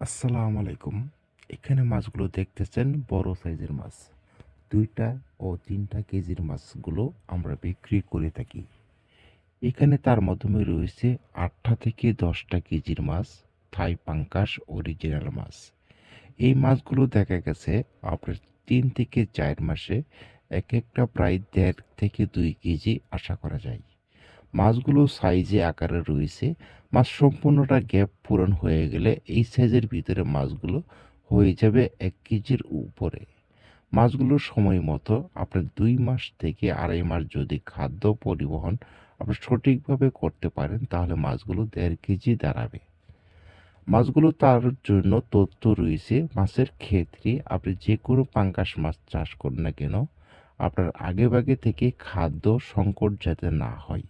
আসসালামু আলাইকুম। এখানে মাছগুলো দেখতেছেন বড় সাইজের মাছ। দুইটা ও তিনটা কেজির মাছগুলো আমরা বিক্রি করে থাকি। এখানে তার মাধ্যমে রয়েছে আটটা থেকে দশটা কেজির মাছ, থাই পাঙ্কাস অরিজিনাল মাছ। এই মাছগুলো দেখা গেছে আপনার তিন থেকে চার মাসে এক একটা প্রায় দেড় থেকে দুই কেজি আশা করা যায়। মাছগুলো সাইজে আকারে রয়েছে। মাছ সম্পূর্ণটা গ্যাপ পূরণ হয়ে গেলে এই সাইজের ভিতরে মাছগুলো হয়ে যাবে এক কেজির উপরে। মাছগুলো সময় মতো আপনার দুই মাস থেকে আড়াই মাস যদি খাদ্য পরিবহন আপনি সঠিকভাবে করতে পারেন, তাহলে মাছগুলো দেড় কেজি দাঁড়াবে। মাছগুলো তার জন্য তথ্য রয়েছে, মাছের ক্ষেত্রে আপনি যে কোনো পাঙ্কাশ মাছ চাষ করুন না কেন, আপনার আগেভাগে থেকে খাদ্য সংকট যাতে না হয়।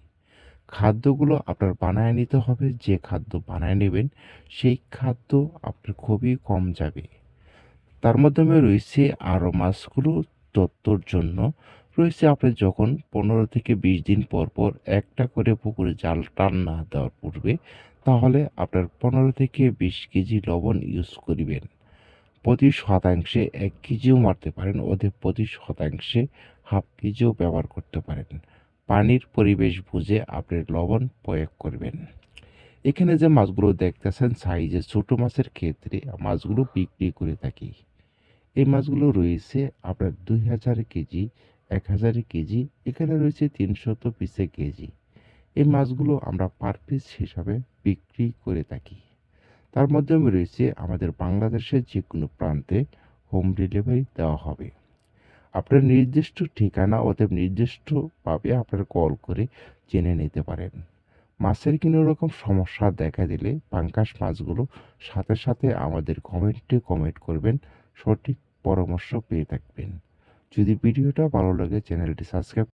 খাদ্যগুলো আপনার বানায় নিতে হবে যে খাদ্য বানায় নেবেন সেই খাদ্য আপনার খুবই কম যাবে। তার মাধ্যমে রয়েছে আরও মাছগুলো তত্ত্বর জন্য। রয়েছে আপনি যখন পনেরো থেকে বিশ দিন পর পর একটা করে পুকুরে জাল টান না দেওয়ার পূর্বে তাহলে আপনার পনেরো থেকে বিশ কেজি লবণ ইউজ করিবেন। প্রতি শতাংশে এক কেজিও মারতে পারেন ওদের প্রতি শতাংশে হাফ কেজিও ব্যবহার করতে পারেন। পানির পরিবেশ বুঝে আপনি লবণ প্রয়োগ করবেন। এখানে যে মাছগুলো দেখতেছেন, সাইজে ছোট মাছের ক্ষেত্রে মাছগুলো বিক্রি করে থাকি। এই মাছগুলো রয়েছে আপনার দুই হাজার কেজি, এক হাজার কেজি, এখানে রয়েছে তিনশত পিসে কেজি। এই মাছগুলো আমরা পার পিস হিসাবে বিক্রি করে থাকি। তার মাধ্যমে রয়েছে আমাদের বাংলাদেশের যে কোনো প্রান্তে হোম ডেলিভারি দেওয়া হবে। আপনার নির্দিষ্ট ঠিকানা অতএব নির্দিষ্টভাবে আপনার কল করে জেনে নিতে পারেন। মাছের কোনো রকম সমস্যা দেখা দিলে পাঙ্কাশ মাছগুলো সাথে সাথে আমাদের কমেন্টে কমেন্ট করবেন, সঠিক পরামর্শ পেয়ে থাকবেন। যদি ভিডিওটা ভালো লাগে, চ্যানেলটি সাবস্ক্রাইব